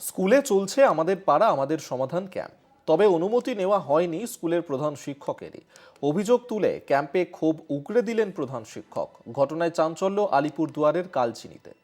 স্কুলে চলছে আমাদের পাড়া, আমাদের সমাধান ক্যাম্প। তবে অনুমতি নেওয়া হয়নি স্কুলের প্রধান শিক্ষকেরই। অভিযোগ তুলে ক্যাম্পে ক্ষোভ উগড়ে দিলেন প্রধান শিক্ষক। ঘটনায় চাঞ্চল্য আলিপুরদুয়ারের কালচিনিতে।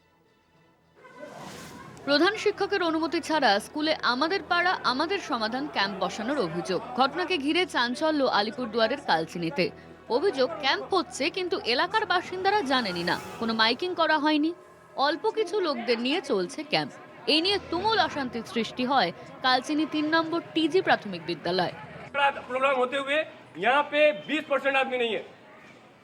প্রধান শিক্ষকের অনুমতি ছাড়া স্কুলে আমাদের পাড়া, আমাদের সমাধান ক্যাম্প বসানোর অভিযোগ। ঘটনাকে ঘিরে চাঞ্চল্য আলিপুরদুয়ারের কালচিনিতে। অভিযোগ, ক্যাম্প হচ্ছে কিন্তু এলাকার বাসিন্দারা জানেনই না। কোনো মাইকিং করা হয়নি। অল্প কিছু লোকদের নিয়ে চলছে ক্যাম্প। এই নিয়ে তুমুল অশান্তির সৃষ্টি হয় কালচিনি তিন নম্বর টিজি প্রাথমিক বিদ্যালয় बड़ा प्रोग्राम होते हुए यहाँ पे 20 परसेंट आदमी नहीं है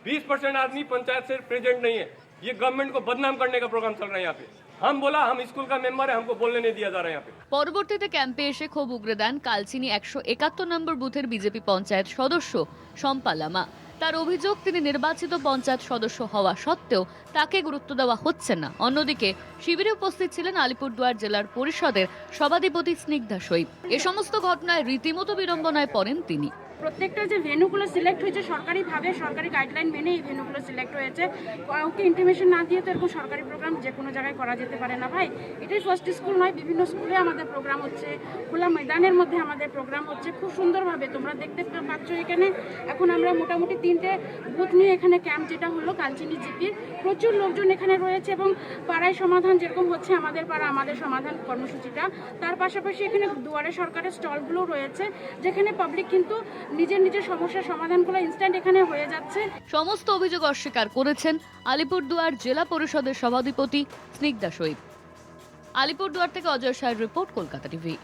20 परसेंट आदमी पंचायत से प्रेजेंट नहीं है ये गवर्नमेंट को बदनाम करने का प्रोग्राम चल रहा है यहाँ पे हम बोला हम स्कूल का मेंबर है हमको बोलने नहीं दिया जा रहा है यहाँ पे পরবর্তীতে ক্যাম্পে এসে ক্ষোভ উগরে দেন কালচিনি একশো একাত্তর নম্বর বুথের বিজেপি পঞ্চায়েত সদস্য শম্পা লামা তার অভিযোগ, তিনি নির্বাচিত পঞ্চায়েত সদস্য হওয়া সত্ত্বেও তাকে গুরুত্ব দেওয়া হচ্ছে না। অন্যদিকে, শিবিরে উপস্থিত ছিলেন আলিপুরদুয়ার জেলার পরিষদের সভাধিপতি স্নিগ্ধা সৈব এ সমস্ত ঘটনায় রীতিমতো বিড়ম্বনায় পড়েন তিনি। প্রত্যেকটা যে ভেনুগুলো সিলেক্ট হয়েছে সরকারিভাবে, সরকারি গাইডলাইন মেনে এই ভেনুগুলো সিলেক্ট হয়েছে। কাউকে ইন্টিমেশন না দিয়ে তো এরকম সরকারি প্রোগ্রাম যে কোনো জায়গায় করা যেতে পারে না ভাই। এটাই ফার্স্ট স্কুল নয়, বিভিন্ন স্কুলে আমাদের প্রোগ্রাম হচ্ছে। খোলা ময়দানের মধ্যে আমাদের প্রোগ্রাম হচ্ছে। খুব সুন্দরভাবে তোমরা দেখতে পাচ্ছ এখানে। এখন আমরা মোটামুটি তিনটে বুথ নিয়ে এখানে ক্যাম্প যেটা হলো কালচিনি জিপির। প্রচুর লোকজন এখানে রয়েছে এবং পাড়ায় সমাধান যেরকম হচ্ছে আমাদের পাড়া, আমাদের সমাধান কর্মসূচিটা। তার পাশাপাশি এখানে দুয়ারে সরকারের স্টলগুলো রয়েছে, যেখানে পাবলিক কিন্তু নিজের নিজের সমস্যার সমাধান করা ইনস্ট্যান্ট এখানে হয়ে যাচ্ছে। সমস্ত অভিযোগ অস্বীকার করেছেন আলিপুরদুয়ার জেলা পরিষদের সভাধিপতি স্নিগ্ধা সৈব আলিপুরদুয়ার থেকে অজয় সাহের রিপোর্ট কলকাতা টিভি।